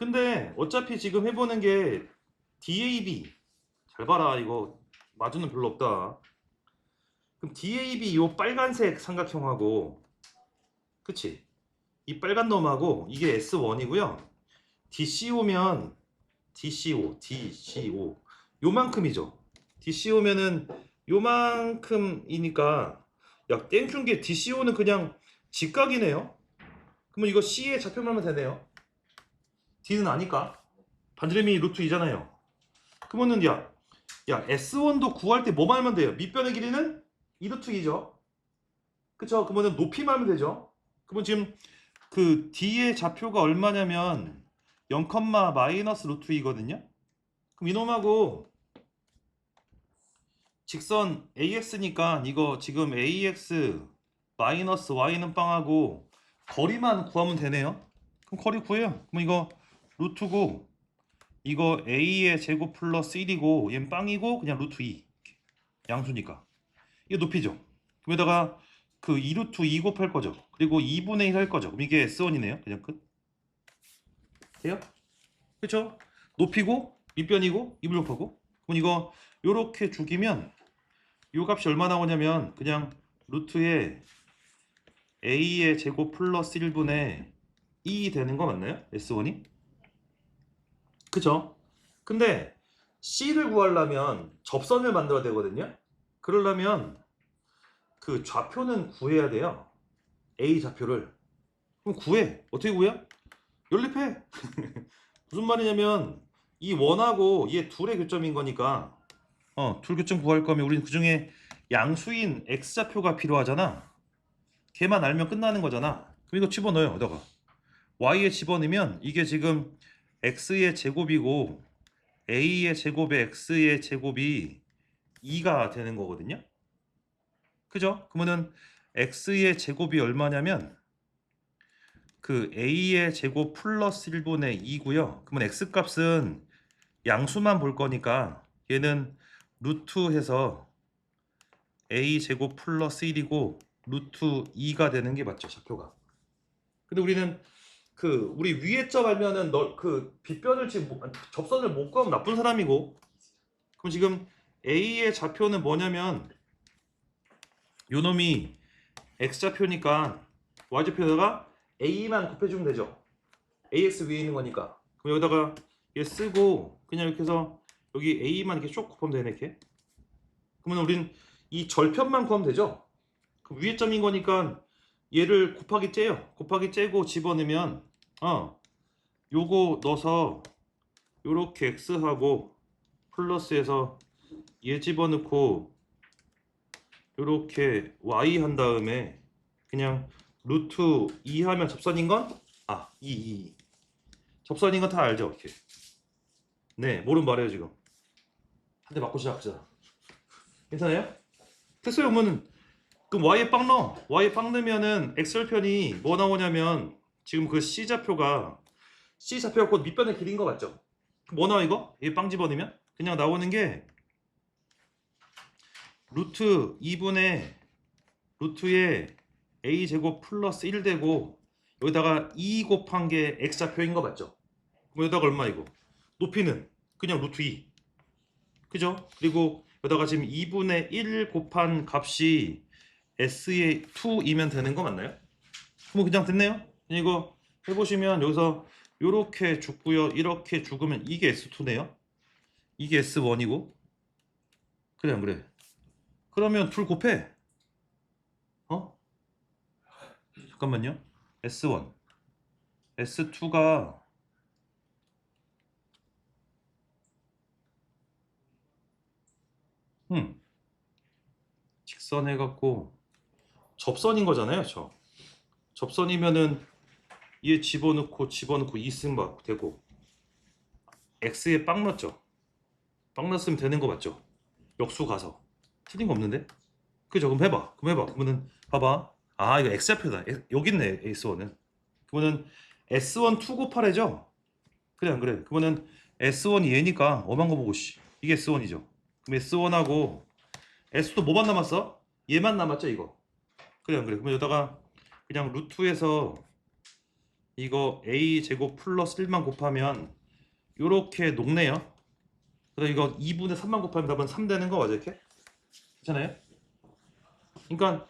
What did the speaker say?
근데 어차피 지금 해보는 게 DAB 잘 봐라 이거. 마주는 별로 없다. 그럼 DAB 요 빨간색 삼각형하고 그치? 이 빨간 놈하고 이게 S1이고요. DCO면 DCO DCO 요만큼이죠. DCO면은 요만큼이니까 야 땡준 게 DCO는 그냥 직각이네요. 그러면 이거 C에 좌표만 하면 되네요 D는 아니까 반지름이 루트 2잖아요. 그러면은 야, 야 S1도 구할 때 뭐만 하면 돼요? 밑변의 길이는 2 루트 2죠. 그쵸? 그러면은 높이만 하면 되죠. 그러면 지금 그 D의 좌표가 얼마냐면 0, 마이너스 루트 2거든요. 그럼 이놈하고 직선 AX니까 이거 지금 AX 마이너스 Y는 빵하고 거리만 구하면 되네요. 그럼 거리 구해요. 그럼 이거 루트고 이거 a의 제곱 플러스 1이고 얘는 빵이고 그냥 루트 2 양수니까 이거 높이죠 그럼 여기다가 그 2루트 2 곱할 거죠 그리고 2분의 1 할 거죠 그럼 이게 S1이네요 그냥 끝 돼요? 그쵸? 높이고 밑변이고 2분 곱하고 그럼 이거 요렇게 죽이면 요 값이 얼마 나오냐면 그냥 루트에 a의 제곱 플러스 1분의 2 되는 거 맞나요? S1이? 그죠? 근데 C를 구하려면 접선을 만들어야 되거든요. 그러려면 그 좌표는 구해야 돼요. A 좌표를. 그럼 구해. 어떻게 구해? 연립해. 무슨 말이냐면 이 원하고 얘 둘의 교점인 거니까 어, 둘 교점 구할 거면 우리는 그 중에 양수인 X 좌표가 필요하잖아. 걔만 알면 끝나는 거잖아. 그럼 이거 집어넣어요. 여기다가. Y에 집어넣으면 이게 지금 x의 제곱이고 a의 제곱에 x의 제곱이 2가 되는 거거든요. 그죠? 그러면은 x의 제곱이 얼마냐면 그 a의 제곱 플러스 1분의 2고요. 그러면 x 값은 양수만 볼 거니까 얘는 루트 해서 a 제곱 플러스 1이고 루트 2가 되는 게 맞죠, 좌표가. 근데 우리는 그 우리 위에 점 알면은 너그 빗변을 지금 못- 접선을 못 구하면 나쁜 사람이고. 그럼 지금 A의 좌표는 뭐냐면 요 놈이 X 좌표니까 Y 좌표에다가 A만 곱해주면 되죠. AX 위에 있는 거니까. 그럼 여기다가 얘 쓰고 그냥 이렇게 해서 여기 A만 이렇게 쭉 곱하면 되네 이렇게. 그러면 우린 이 절편만 구하면 되죠? 그럼 위에 점인 거니까 얘를 곱하기 째요. 곱하기 째고 집어넣으면 어 요거 넣어서 요렇게 x하고 플러스해서 얘 집어넣고 요렇게 y 한 다음에 그냥 루트 2 하면 접선인 건? 아 2, 2 접선인 건 다 알죠? 이렇게. 네 모르면 말해요 지금. 한 대 맞고 시작하자. 괜찮아요? 됐어요 그러면은 그럼 y에 빵 넣어. Y에 빵 넣으면은 x절편이 뭐 나오냐면 지금 그 c 좌표가 c 좌표가 곧 밑변의 길인 거 맞죠? 그럼 뭐 나와 이거? 얘빵 집어넣으면 그냥 나오는 게 루트 2분의 루트에 a 제곱 플러스 1 되고 여기다가 2 곱한 게 x 좌표인 거 맞죠? 그럼 여기다가 얼마 이거? 높이는 그냥 루트 2 그죠? 그리고 여기다가 지금 2분의 1 곱한 값이 s의 2이면 되는 거 맞나요? 뭐 그냥 됐네요. 이거 해보시면 여기서 이렇게 죽고요. 이렇게 죽으면 이게 S2네요. 이게 S1이고. 그래 안 그래? 그러면 둘 곱해. 어? 잠깐만요. S1. S2가 음. 직선 해갖고 접선인 거잖아요, 저. 접선이면은 얘 집어넣고 집어넣고 2승 막 되고 x에 빵 넣었죠. 빵 넣었으면 되는 거 맞죠? 역수 가서 틀린 거 없는데? 그죠? 그럼 해봐. 그럼 해봐. 그러면은 봐봐. 아 이거 x 좌표다. 에- 여기 있네 S1은. 그러면은 S1 2 곱하래죠? 그래 안 그래? 그러면은 S1이 얘니까 엄한 거 보고 씨. 이게 S1이죠. 그럼 S1하고 S도 뭐만 남았어? 얘만 남았죠 이거. 그래 안 그래? 그럼 여기다가 그냥 루트에서 이거 a 제곱 플러스 1만 곱하면 요렇게 녹네요. 그래서 이거 2분의 3만 곱하면 답은 3 되는 거 맞아 이렇게? 괜찮아요? 그러니까